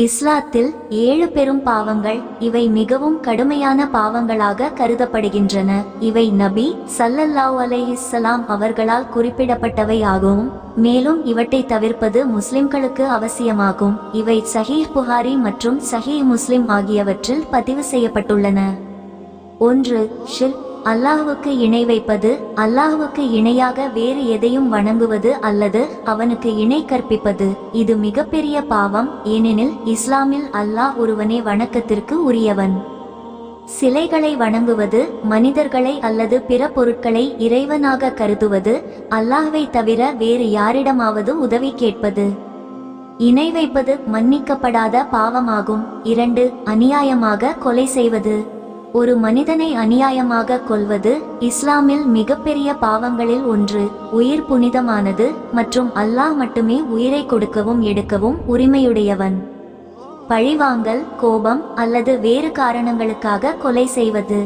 இஸ்லாத்தில் ஏழு பெரும் பாவங்கள் இவை மிகவும் கடுமையான பாவங்களாக கருதப்படுகின்றன. இவை நபி சல்லல்லாஹ் அலைஹிஸ்ஸலாம் அவர்களால் குறிப்பிடப்பட்டவை ஆகும். மேலும் இவற்றை தவிர்ப்பது முஸ்லிம்களுக்கு அவசியமாகும். இவை சஹீஹ் புகாரி மற்றும் சஹீ முஸ்லிம் ஆகியவற்றில் பதிவு செய்யப்பட்டுள்ளன. ஒன்று ஷிர்க். அல்லாஹுவுக்கு இணை வைப்பது அல்லாஹுக்கு இணையாக வேறு எதையும் வணங்குவது அல்லது அவனுக்கு இணை கற்பிப்பது இது மிகப்பெரிய பாவம் ஏனெனில் இஸ்லாமில் அல்லாஹ் ஒருவனே வணக்கத்திற்கு உரியவன். சிலைகளை வணங்குவது மனிதர்களை அல்லது பிற பொருட்களை இறைவனாக கருதுவது அல்லாஹ்வை தவிர வேறு யாரிடமாவது உதவி கேட்பது. இணை வைப்பது மன்னிக்கப்படாத பாவமாகும் இரண்டு அநியாயமாக கொலை செய்வது. ஒரு மனிதனை அநியாயமாக கொள்வது இஸ்லாமில் மிகப்பெரிய பாவங்களில் ஒன்று. உயிர் புனிதமானது மற்றும் அல்லாஹ் மட்டுமே உயிரை கொடுக்கவும் எடுக்கவும் உரிமையுடையவன். பழிவாங்கல் கோபம் அல்லது வேறு காரணங்களுக்காக கொலை செய்வது.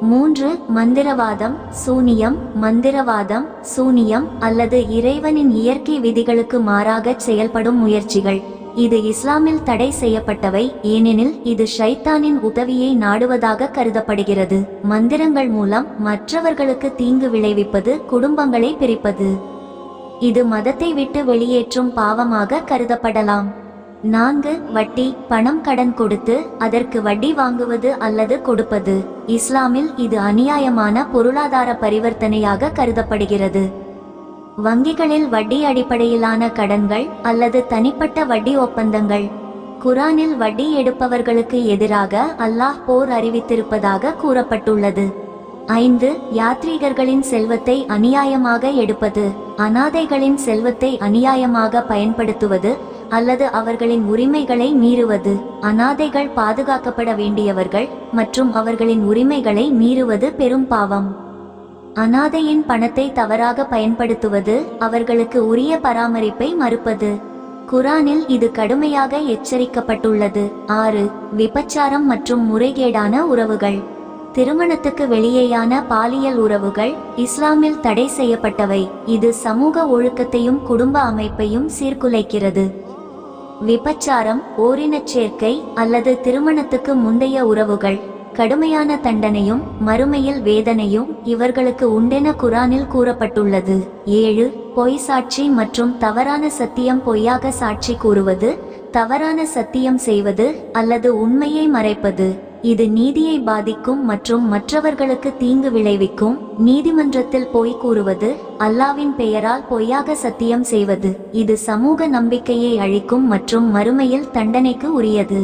மூன்று மந்திரவாதம் சூனியம் மந்திரவாதம் சூனியம் அல்லது இறைவனின் இயற்கை விதிகளுக்கு மாறாக செயல்படும் முயற்சிகள். இது இஸ்லாமில் தடை செய்யப்பட்டவை ஏனெனில் இது ஷைத்தானின் உதவியை நாடுவதாக கருதப்படுகிறது. மந்திரங்கள் மூலம் மற்றவர்களுக்கு தீங்கு விளைவிப்பது குடும்பங்களை பிரிப்பது. இது மதத்தை விட்டு வெளியேற்றும் பாவமாக கருதப்படலாம். நான்கு வட்டி பணம் கடன் கொடுத்து அதற்கு வட்டி வாங்குவது அல்லது கொடுப்பது. இஸ்லாமில் இது அநியாயமான பொருளாதார பரிவர்த்தனையாக கருதப்படுகிறது. வங்கிகளில் வட்டி அடிப்படையிலான கடன்கள் அல்லது தனிப்பட்ட வட்டி ஒப்பந்தங்கள். குரானில் வட்டி எடுப்பவர்களுக்கு எதிராக அல்லாஹ் போர் அறிவித்திருப்பதாக கூறப்பட்டுள்ளது. ஐந்து யாத்ரீகர்களின் செல்வத்தை அநியாயமாக எடுப்பது அனாதைகளின் செல்வத்தை அநியாயமாக பயன்படுத்துவது அல்லது அவர்களின் உரிமைகளை மீறுவது அனாதைகள் பாதுகாக்கப்பட வேண்டியவர்கள் மற்றும் அவர்களின் உரிமைகளை மீறுவது பெரும் பாவம். அனாதையின் பணத்தை தவறாக பயன்படுத்துவது அவர்களுக்கு உரிய பராமரிப்பை மறுப்பது. குரானில் இது கடுமையாக எச்சரிக்கப்பட்டுள்ளது. ஆறு விபச்சாரம் மற்றும் முறைகேடான உறவுகள். திருமணத்துக்கு வெளியேயான பாலியல் உறவுகள் இஸ்லாமில் தடை செய்யப்பட்டவை. இது சமூக ஒழுக்கத்தையும் குடும்ப அமைப்பையும் சீர்குலைக்கிறது. விபச்சாரம் ஓரினச் சேர்க்கை அல்லது திருமணத்துக்கு முந்தைய உறவுகள். கடுமையான தண்டனையும் மறுமையில் வேதனையும் இவர்களுக்கு உண்டென குரானில் கூறப்பட்டுள்ளது. ஏழு பொய் சாட்சி மற்றும் தவறான சத்தியம் பொய்யாக சாட்சி கூறுவது தவறான சத்தியம் செய்வது அல்லது உண்மையை மறைப்பது. இது நீதியை பாதிக்கும் மற்றும் மற்றவர்களுக்கு தீங்கு விளைவிக்கும் நீதிமன்றத்தில் பொய் கூறுவது அல்லாவின் பெயரால் பொய்யாக சத்தியம் செய்வது. இது சமூக நம்பிக்கையை அழிக்கும் மற்றும் மறுமையில் தண்டனைக்கு உரியது.